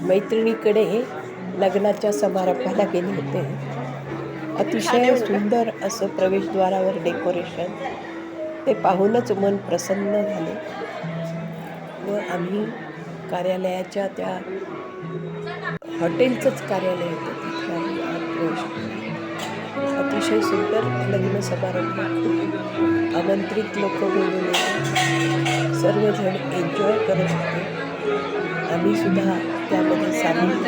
मैत्रिणीकडे लग्नाच्या समारंभाला गेले होते. अतिशय सुंदर असं प्रवेशद्वारावर डेकोरेशन. ते पाहूनच मन प्रसन्न झाले. व आम्ही कार्यालयाच्या त्या हॉटेलचंच कार्यालय होतं. तिथे आम्ही प्रवेश अतिशय सुंदर लग्न समारंभ. आमंत्रित लोक बोलवले सर्वजण एन्जॉय करत होते. आम्ही सुद्धा त्यामध्ये सामील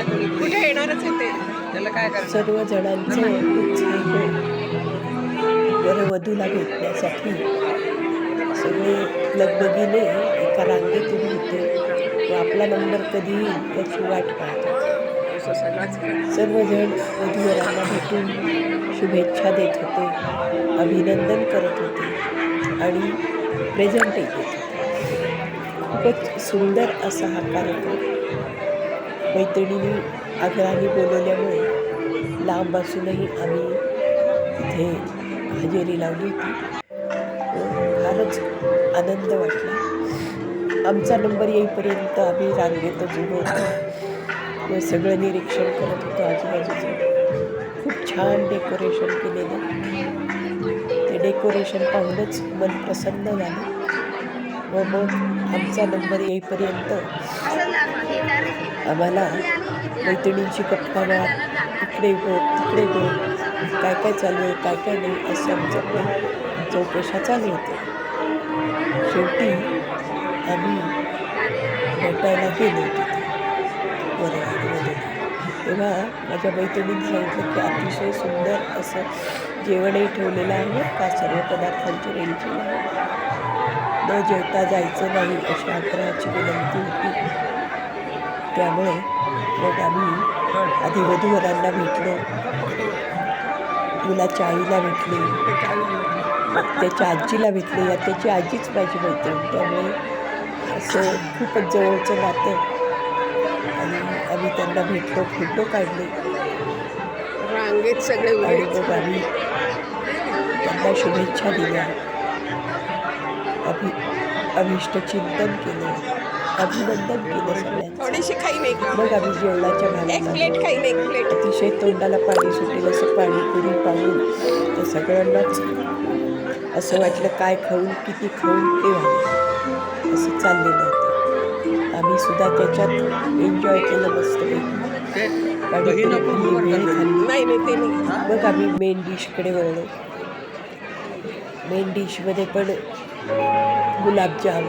सर्व जणांचं उत्साह वरवधूला भेटण्यासाठी सगळे लगबगीने एका रांगेत उभे होते व आपला नंबर कधी येईल याची वाट पाहत. होते. सर्वजण वधूवरांना भेटून शुभेच्छा देत होते अभिनंदन करत होते आणि प्रेझेंटही देत होते. खूपच सुंदर असा हा कार्यक्रम. मैत्रिणींनी आग्रहाने बोलवल्यामुळे लांब असूनही आम्ही तिथे हजेरी लावली होती. फारच आनंद वाटला. आमचा नंबर येईपर्यंत आम्ही रांगेतच उभं होतो. व सगळं निरीक्षण करत होतो आजूबाजूचं. खूप छान डेकोरेशन केलेलं. ते डेकोरेशन पाहूनच मन प्रसन्न झालं. व मग आमचा नंबर येईपर्यंत आम्हाला मैत्रिणींची गप्पा मार इकडे गो तिकडे गो काय काय चालू आहे काय काय नाही असं आमचं पण चौकशा चालू होत्या. शेवटी आम्ही भेटायला गेलो तिथे वरवाडीमध्ये तेव्हा माझ्या मैत्रिणीने सांगितलं की अतिशय सुंदर असं जेवणही ठेवलेलं आहे का सर्व पदार्थांची रेंज आहे. न जेवता जायचं नाही अशी आग्रहाची विनंती होती. त्यामुळे मग आम्ही आधी वधूवरांना भेटलो. मुलाच्या आईला भेटले. त्याच्या आजीला भेटले. या त्याची आजीच माझी मैत्रीण. त्यामुळे असं खूपच जवळचं नातं. आणि आम्ही त्यांना भेटलो फोटो काढले. रांगेत सगळे आणि. मग आम्ही त्यांना शुभेच्छा दिल्या. अभि अभिष्ट चिंतन केलं अभिनंदन केलं सगळ्यांचं. थोडीशी खाई नाही का? मग आम्ही जेवणाच्या एक भागात प्लेट खाई नाही एक प्लेट. अतिशय तोंडाला पाणी सुटेल असं पाणीपुरी पाहून तर सगळ्यांनाच असं वाटलं काय खाऊन किती खाऊन ते व्हावं असं चाललेलं होतं. आम्ही सुद्धा त्याच्यात एन्जॉय केलं मस्तपैकी पाणीपुरी खाल्ली भेळ खाल्ली. नाही नाही ते नाही. मग आम्ही मेन डिशकडे वळलो. मेन डिशमध्ये पण गुलाबजाम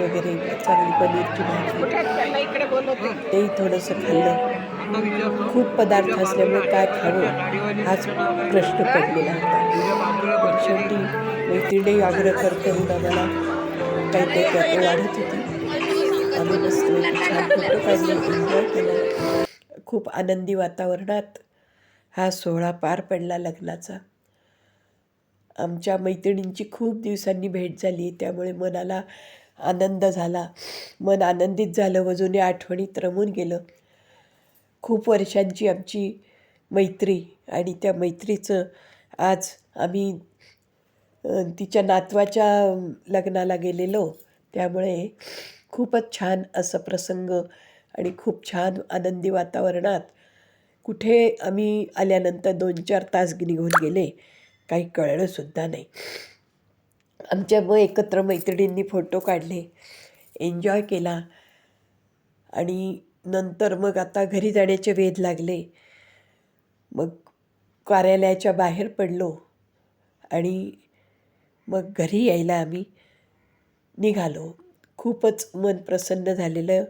वगैरे चांगली पनीरची भाजी तेही थोडंसं खाल्लं. खूप पदार्थ असल्यामुळे काय खावं हाच प्रश्न पडलेला होता. शेवटी मैत्रिणी आग्रह करते म्हणून आम्हाला काही काही त्यात वाढत होती. आम्ही मस्त छान फोटो काढले एन्जॉय केला. खूप आनंदी वातावरणात हा सोहळा पार पडला लग्नाचा. आमच्या मैत्रिणींची खूप दिवसांनी भेट झाली त्यामुळे मनाला आनंद झाला. मन आनंदित झालं व जुन्या आठवणीत रमून गेलं. खूप वर्षांची आमची मैत्री आणि त्या मैत्रीचं आज आम्ही तिच्या नातवाच्या लग्नाला गेलेलो. त्यामुळे खूपच छान असं प्रसंग आणि खूप छान आनंदी वातावरणात कुठे आम्ही आल्यानंतर दोन चार तास निघून गेले. काही कळलंसुद्धा नाही. आमच्या मग एकत्र मैत्रिणींनी फोटो काढले. एन्जॉय केला. आणि नंतर मग आता घरी जाण्याचे वेध लागले. मग कार्यालयाच्या बाहेर पडलो. आणि मग घरी यायला आम्ही निघालो. खूपच मन प्रसन्न झालेलं.